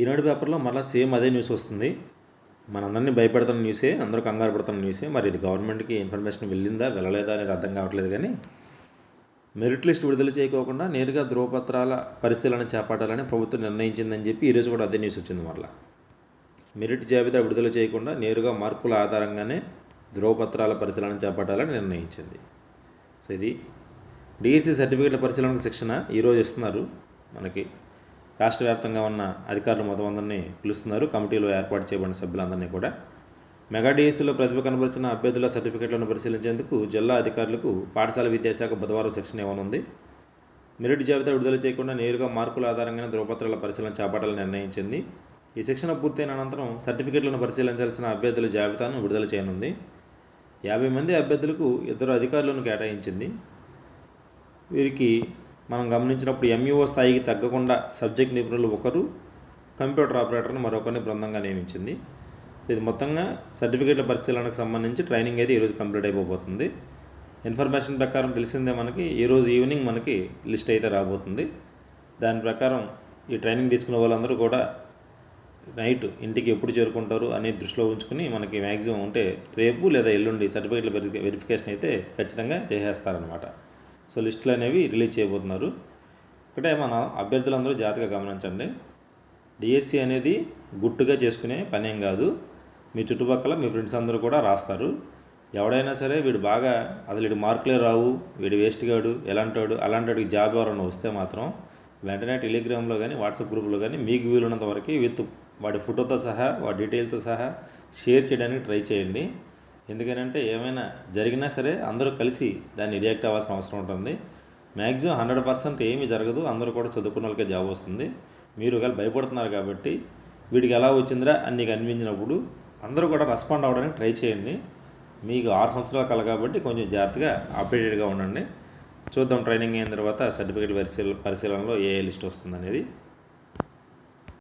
ఈనాడు పేపర్లో మళ్ళీ సేమ్ అదే న్యూస్ వస్తుంది. మనందరినీ భయపెడుతున్న న్యూసే అందరూ కంగారు పడుతున్న న్యూసే. మరి ఇది గవర్నమెంట్కి ఇన్ఫర్మేషన్ వెళ్ళిందా వెళ్ళలేదా అనేది అర్థం కావట్లేదు కానీ మెరిట్ లిస్ట్ విడుదల చేయకోకుండా నేరుగా ధ్రువపత్రాల పరిశీలన చేపట్టాలని ప్రభుత్వం నిర్ణయించిందని చెప్పి ఈరోజు కూడా అదే న్యూస్ వచ్చింది మళ్ళీ మెరిట్ జాబితా విడుదల చేయకుండా నేరుగా మార్కుల ఆధారంగానే ధ్రువపత్రాల పరిశీలన చేపట్టాలని నిర్ణయించింది. సో ఇది డిఎస్సి సర్టిఫికేట్ల పరిశీలన శిక్షణ ఈరోజు ఇస్తున్నారు మనకి. రాష్ట్ర వ్యాప్తంగా ఉన్న అధికారులు మొత్తం అందరినీ పిలుస్తున్నారు. కమిటీలో ఏర్పాటు చేయబడిన సభ్యులందరినీ కూడా. మెగా ప్రతిభ కనబరిచిన అభ్యర్థుల సర్టిఫికేట్లను పరిశీలించేందుకు జిల్లా అధికారులకు పాఠశాల విద్యాశాఖ బుధవారం శిక్షణ ఇవ్వనుంది. మెరిట్ జాబితా విడుదల చేయకుండా నేరుగా మార్కుల ఆధారంగానే ధృవపత్రాల పరిశీలన చేపట్టాలని నిర్ణయించింది. ఈ శిక్షణ పూర్తయిన అనంతరం సర్టిఫికేట్లను పరిశీలించాల్సిన అభ్యర్థుల జాబితాను విడుదల చేయనుంది. యాభై మంది అభ్యర్థులకు ఇద్దరు అధికారులను కేటాయించింది. వీరికి మనం గమనించినప్పుడు ఎంఈఓ స్థాయికి తగ్గకుండా సబ్జెక్ట్ నిపుణులు ఒకరు కంప్యూటర్ ఆపరేటర్ను మరొకరిని బృందంగా నియమించింది. ఇది మొత్తంగా సర్టిఫికేట్ల పరిశీలనకు సంబంధించి ట్రైనింగ్ అయితే ఈరోజు కంప్లీట్ అయిపోతుంది ఇన్ఫర్మేషన్ ప్రకారం తెలిసిందే మనకి ఈరోజు ఈవినింగ్ మనకి లిస్ట్ అయితే రాబోతుంది. దాని ప్రకారం ఈ ట్రైనింగ్ తీసుకున్న వాళ్ళందరూ కూడా నైట్ ఇంటికి ఎప్పుడు చేరుకుంటారు అనేది దృష్టిలో ఉంచుకుని మనకి మ్యాక్సిమం ఉంటే రేపు లేదా ఎల్లుండి సర్టిఫికేట్ల వెరిఫికేషన్ అయితే ఖచ్చితంగా చేసేస్తారనమాట సో లిస్టులు అనేవి రిలీజ్ చేయబోతున్నారు. ఒకటే మన అభ్యర్థులందరూ జాగ్రత్తగా గమనించండి. డిఎస్సి అనేది గుట్టుగా చేసుకునే పని ఏం కాదు. మీ చుట్టుపక్కల మీ ఫ్రెండ్స్ అందరూ కూడా రాస్తారు. ఎవడైనా సరే వీడు బాగా అసలు వీడు మార్కులే రావు వీడు వేస్ట్ గాడు ఎలాంటాడు అలాంటి వాడికి జాబ్ ఎవరైనా వస్తే మాత్రం వెంటనే టెలిగ్రామ్లో కానీ వాట్సాప్ గ్రూప్లో కానీ మీకు వీలున్నంత వరకు విత్ వాడి ఫోటోతో సహా వాడి డీటెయిల్తో సహా షేర్ చేయడానికి ట్రై చేయండి. ఎందుకనంటే ఏమైనా జరిగినా సరే అందరూ కలిసి దాన్ని రియాక్ట్ అవ్వాల్సిన అవసరం ఉంటుంది. మ్యాక్సిమం హండ్రెడ్ పర్సెంట్ ఏమీ జరగదు. అందరూ కూడా చదువుకున్న వాళ్ళకే జాబ్ వస్తుంది. మీరు ఒకవేళ భయపడుతున్నారు కాబట్టి వీడికి ఎలా వచ్చిందిరా అని నీకు అనిపించినప్పుడు అందరూ కూడా రెస్పాండ్ అవ్వడానికి ట్రై చేయండి. మీకు ఆరు సంవత్సరాల కల కాబట్టి కొంచెం జాగ్రత్తగా అప్డేటెడ్గా ఉండండి. చూద్దాం ట్రైనింగ్ అయిన తర్వాత సర్టిఫికేట్ పరిశీల పరిశీలనలో ఏ ఏ లిస్ట్ వస్తుంది అనేది